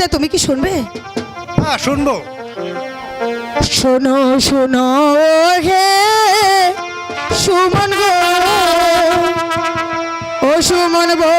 চাই তুমি কি শুনবে? হ্যাঁ শুনব। শোনো শোনো হে সুমন গো। ও সুমন গো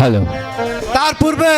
হ্যালো। তার পূর্বে